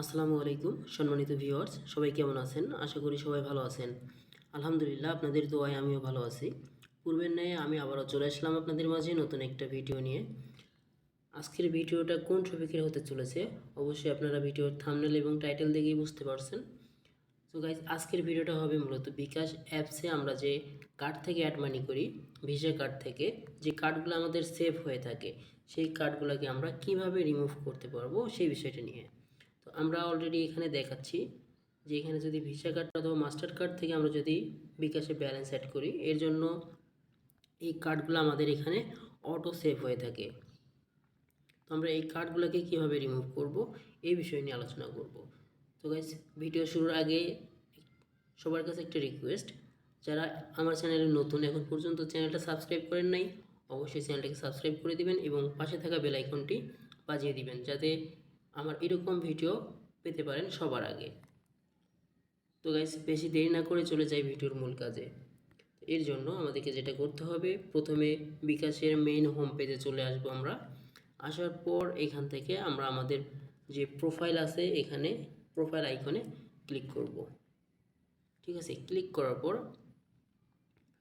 আসসালামু আলাইকুম, সম্মানিত ভিউয়ার্স, সবাই কেমন আছেন? আশা করি সবাই ভালো আছেন। আলহামদুলিল্লাহ, আপনাদের দোয়ায় আমিও ভালো আছি। পূর্বের ন্যায় আমি আবারও চলে আসলাম আপনাদের মাঝে নতুন একটা ভিডিও নিয়ে। আজকের ভিডিওটা কোন টপিকের হতে চলেছে? অবশ্যই আপনারা ভিডিওর থামনেল এবং টাইটেল দেখেই বুঝতে পারছেন। তো গাইজ আজকের ভিডিওটা হবে মূলত বিকাশ অ্যাপসে আমরা যে কার্ড থেকে অ্যাড মানি করি ভিসা কার্ড থেকে, যে কার্ডগুলো আমাদের সেভ হয়ে থাকে, সেই কার্ডগুলোকে আমরা কীভাবে রিমুভ করতে পারব, সেই বিষয়টা নিয়ে। আমরা অলরেডি এখানে দেখাচ্ছি যে এখানে যদি ভিসা কার্ড অথবা মাস্টার কার্ড থেকে আমরা যদি বিকাশে ব্যালেন্স অ্যাড করি, এর জন্য এই কার্ডগুলো আমাদের এখানে অটো সেভ হয়ে থাকে। তো আমরা এই কার্ডগুলোকে কীভাবে রিমুভ করব, এই বিষয় নিয়ে আলোচনা করব। তো গাইজ ভিডিও শুরুর আগে সবার কাছে একটা রিকোয়েস্ট যারা আমার চ্যানেলে নতুন এখন পর্যন্ত চ্যানেলটা সাবস্ক্রাইব করেন নাই, অবশ্যই চ্যানেলটাকে সাবস্ক্রাইব করে দিবেন এবং পাশে থাকা বেল আইকনটি বাজিয়ে দিবেন, যাতে আমার এরকম ভিডিও পেতে পারেন সবার আগে। তো গাইজ বেশি দেরি না করে চলে যাই ভিডিওর মূল কাজে। এর জন্য আমাদেরকে যেটা করতে হবে, প্রথমে বিকাশের মেইন হোম পেজে চলে আসব আমরা। আসার পর এখান থেকে আমরা আমাদের যে প্রোফাইল আছে, এখানে প্রোফাইল আইকনে ক্লিক করব। ঠিক আছে ক্লিক করার পর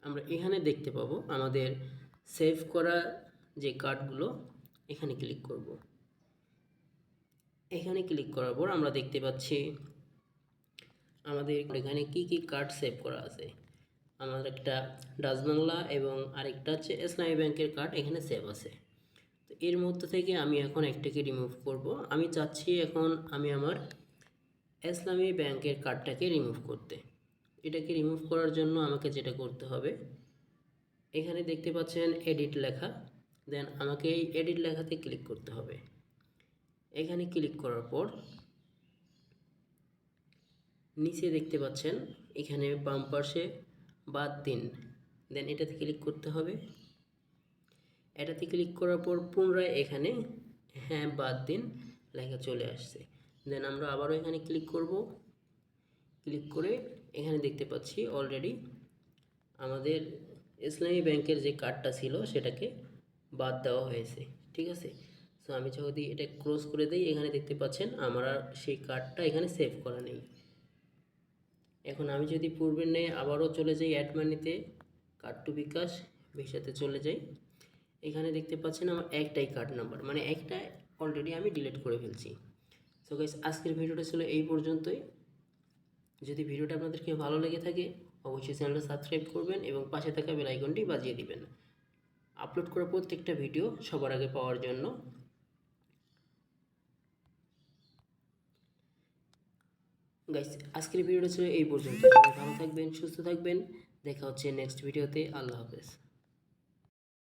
আমরা এখানে দেখতে পাবো আমাদের সেভ করা যে কার্ডগুলো এখানে ক্লিক করব। এখানে ক্লিক করার পর আমরা দেখতে পাচ্ছি আমাদের এখানে কি কি কার্ড সেভ করা আছে। আমার একটা ডাচ বাংলা এবং আরেকটা হচ্ছে ইসলামী ব্যাংকের কার্ড এখানে সেভ আছে। তো এর মধ্যে থেকে আমি এখন একটাকে রিমুভ করব। আমি চাচ্ছি এখন আমি আমার ইসলামী ব্যাংকের কার্ডটাকে রিমুভ করতে। এটাকে রিমুভ করার জন্য আমাকে যেটা করতে হবে, এখানে দেখতে পাচ্ছেন এডিট লেখা। দেন আমাকে এই এডিট লেখাতে ক্লিক করতে হবে। এখানে ক্লিক করার পর নিচে দেখতে পাচ্ছেন, এখানে বাম পাশে বাদ দিন। দেন এটাতে ক্লিক করতে হবে। এটাতে ক্লিক করার পর পুনরায় এখানে হ্যাঁ বাদ দিন লেখা চলে আসছে। দেন আমরা আবারও এখানে ক্লিক করব। ক্লিক করে এখানে দেখতে পাচ্ছি অলরেডি আমাদের ইসলামী ব্যাংকের যে কার্ডটা ছিল সেটাকে বাদ দেওয়া হয়েছে। ঠিক আছে? সো আমি যদি এটা ক্লোজ করে দিই, এখানে দেখতে পাচ্ছেন আমার আর সেই কার্ডটা এখানে সেভ করা নেই। এখন আমি যদি পূর্বের নেই আবারও চলে যাই অ্যাড মানিতে কার্ড টু বিকাশ ভিসাতে চলে যাই, এখানে দেখতে পাচ্ছেন আমার একটাই কার্ড নাম্বার মানে একটা অলরেডি আমি ডিলিট করে ফেলছি। সো গাইস আজকের ভিডিওটা ছিল এই পর্যন্তই। যদি ভিডিওটা আপনাদেরকে ভালো লেগে থাকে, অবশ্যই চ্যানেলটা সাবস্ক্রাইব করবেন এবং পাশে থাকা বেল আইকনটি বাজিয়ে দিবেন। আপলোড করা প্রত্যেকটা ভিডিও সবার আগে পাওয়ার জন্য। গাইস আজকের ভিডিওটা ছিল এই পর্যন্ত। ভালো থাকবেন, সুস্থ থাকবেন। দেখা হচ্ছে নেক্সট ভিডিওতে আল্লাহ হাফেজ।